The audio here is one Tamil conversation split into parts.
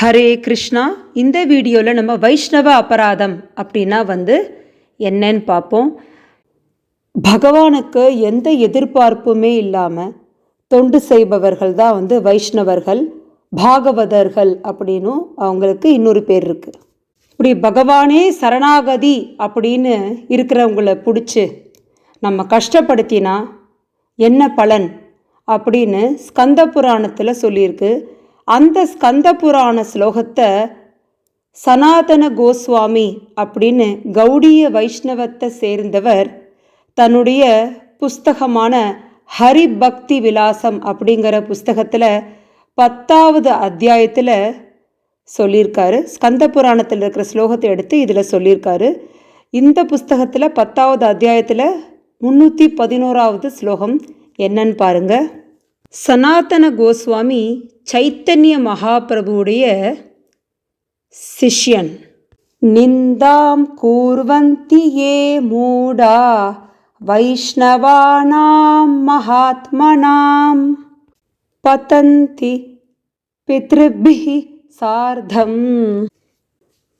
ஹரே கிருஷ்ணா இந்த வீடியோவில் நம்ம வைஷ்ணவ அபராதம் அப்படின்னா வந்து என்னன்னு பார்ப்போம். பகவானுக்கு எந்த எதிர்பார்ப்புமே இல்லாமல் தொண்டு செய்பவர்கள் தான் வந்து வைஷ்ணவர்கள் பாகவதர்கள் அப்படின்னும் அவங்களுக்கு இன்னொரு பேர் இருக்குது இப்படி பகவானே சரணாகதி அப்படின்னு இருக்கிறவங்கள பிடிச்சி நம்ம கஷ்டப்படுத்தினா என்ன பலன் அப்படின்னு ஸ்கந்த புராணத்தில் சொல்லியிருக்கு. அந்த ஸ்கந்த புராண ஸ்லோகத்தை சனாதன கோஸ்வாமி அப்படின்னு கௌடிய வைஷ்ணவத்தை சேர்ந்தவர் தன்னுடைய புஸ்தகமான ஹரி பக்தி விலாசம் அப்படிங்கிற புஸ்தகத்தில் பத்தாவது அத்தியாயத்தில் சொல்லியிருக்காரு. ஸ்கந்த புராணத்தில் இருக்கிற ஸ்லோகத்தை எடுத்து இதில் சொல்லியிருக்காரு. இந்த புஸ்தகத்தில் பத்தாவது அத்தியாயத்தில் முந்நூற்றி பதினோராவது ஸ்லோகம் என்னன்னு பாருங்கள் சனாதன கோஸ்வாமி சைத்தன்ய மகாபிரபுவுடைய சிஷ்யன். நிந்தாம் கூர்வந்தி ஏ மூடா வைஷ்ணவானாம் மகாத்மனாம். பதந்தி பித்ருபிः சார்தம்.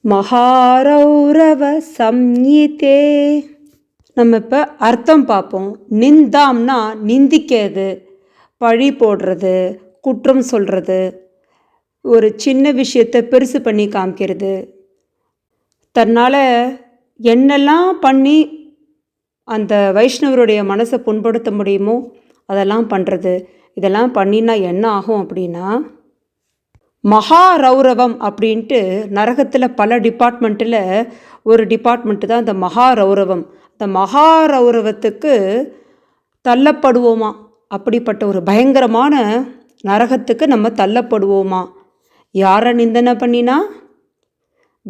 மகாரௌரவ சம்யிதே நம்ம இப்போ அர்த்தம் பார்ப்போம். நிந்தாம்னா நிந்திக்கிறது பழி போடுறது குற்றம் சொல்கிறது ஒரு சின்ன விஷயத்தை பெருசு பண்ணி காமிக்கிறது. தன்னால் என்னெல்லாம் பண்ணி அந்த வைஷ்ணவருடைய மனசை புண்படுத்த முடியுமோ அதெல்லாம் பண்ணுறது இதெல்லாம் பண்ணினா என்ன ஆகும் அப்படின்னா மகா ரௌரவம் அப்படின்ட்டு நரகத்தில் பல டிபார்ட்மெண்ட்டில் ஒரு டிபார்ட்மெண்ட்டு தான் அந்த மகா ரௌரவம் இந்த மகா ரௌரவத்துக்கு தள்ளப்படுவோமா? அப்படிப்பட்ட ஒரு பயங்கரமான நரகத்துக்கு நம்ம தள்ளப்படுவோமா? யாரை நிந்தனை பண்ணினா?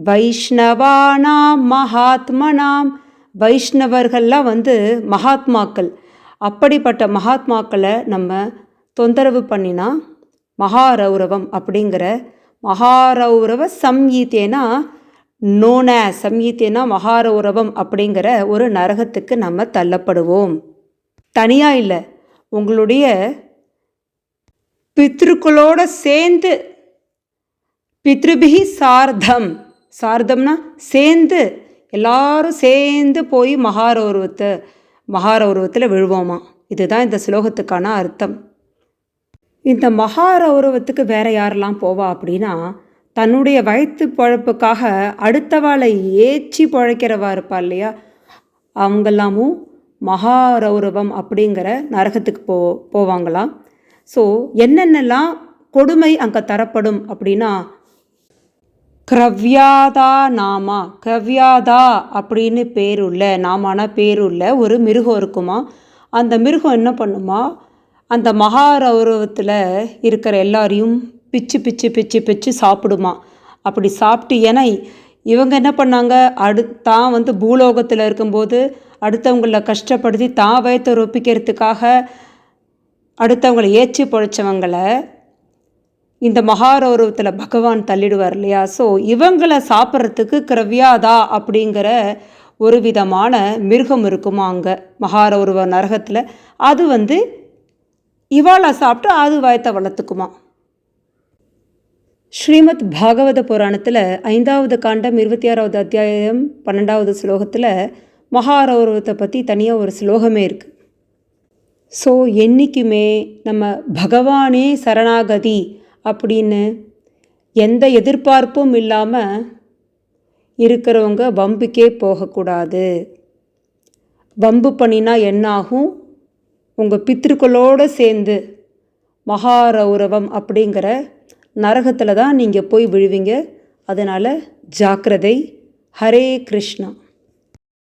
வைஷ்ணவானாம் மகாத்மனாம். வைஷ்ணவர்கள்லாம் வந்து மகாத்மாக்கள். அப்படிப்பட்ட மகாத்மாக்களை நம்ம தொந்தரவு பண்ணினா மகாரௌரவம் அப்படிங்கிற மகாரௌரவ சம்யீத்தேனா நோன சம்யீத்தேனா மகாரௌரவம் அப்படிங்கிற ஒரு நரகத்துக்கு நம்ம தள்ளப்படுவோம். தனியாக இல்லை. உங்களுடைய பித்ருக்களோட சேர்ந்து பித்ருபிகி சார்தம். சார்தம்னா சேர்ந்து எல்லாரும் சேர்ந்து போய் மகாரௌரவத்தை மகாரௌரவத்தில் விழுவோமா? இதுதான் இந்த ஸ்லோகத்துக்கான அர்த்தம். இந்த மகாரௌரவத்துக்கு வேற யாரெல்லாம் போவா அப்படின்னா தன்னுடைய வயிற்று பழப்புக்காக அடுத்தவாளை ஏச்சி பழைக்கிறவா இருப்பா இல்லையா? அவங்கெல்லாமும் மகாரௌரவம் அப்படிங்கிற நரகத்துக்கு போ போவாங்களாம். ஸோ என்னென்னலாம் கொடுமை அங்கே தரப்படும் அப்படின்னா கிரவ்யாதா நாமா கிரவ்யாதா அப்படின்னு பேருள்ள நாமானா பேருள்ள ஒரு மிருகம் இருக்குமா? அந்த மிருகம் என்ன பண்ணுமா? அந்த மகாரௌரவத்தில் இருக்கிற எல்லாரையும் பிச்சு பிச்சு பிச்சு பிச்சு சாப்பிடுமா? அப்படி சாப்பிட்டு ஏன்னா இவங்க என்ன பண்ணாங்க? அடு தான் வந்து பூலோகத்தில் இருக்கும்போது அடுத்தவங்கள கஷ்டப்படுத்தி தான் வயத்தை ரொப்பிக்கிறதுக்காக அடுத்தவங்களை ஏற்றி பொழைச்சவங்களை இந்த மகாரௌரவத்தில் பகவான் தள்ளிடுவார் இல்லையா? ஸோ இவங்களை சாப்பிட்றதுக்கு கிரவ்யாதா அப்படிங்கிற ஒரு விதமான மிருகம் இருக்குமா அங்கே? மகாரௌரவ நரகத்தில். அது வந்து இவாளை சாப்பிட்டு அது வயத்தை வளர்த்துக்குமா? ஸ்ரீமத் பாகவத புராணத்தில் ஐந்தாவது காண்டம் இருபத்தி ஆறாவது அத்தியாயம் பன்னெண்டாவது ஸ்லோகத்தில் மகாரௌரவத்தை பற்றி தனியாக ஒரு ஸ்லோகமே இருக்குது ஸோ என்றைக்குமே நம்ம பகவானே சரணாகதி அப்படின்னு எந்த எதிர்பார்ப்பும் இல்லாமல் இருக்கிறவங்க வம்புக்கே போகக்கூடாது. வம்பு பண்ணினா என்னாகும்? உங்கள் பித்திருக்களோடு சேர்ந்து மகாரௌரவம் அப்படிங்கிற நரகத்தில் தான் நீங்கள் போய் விழுவீங்க. அதனால் ஜாக்கிரதை. ஹரே கிருஷ்ணா.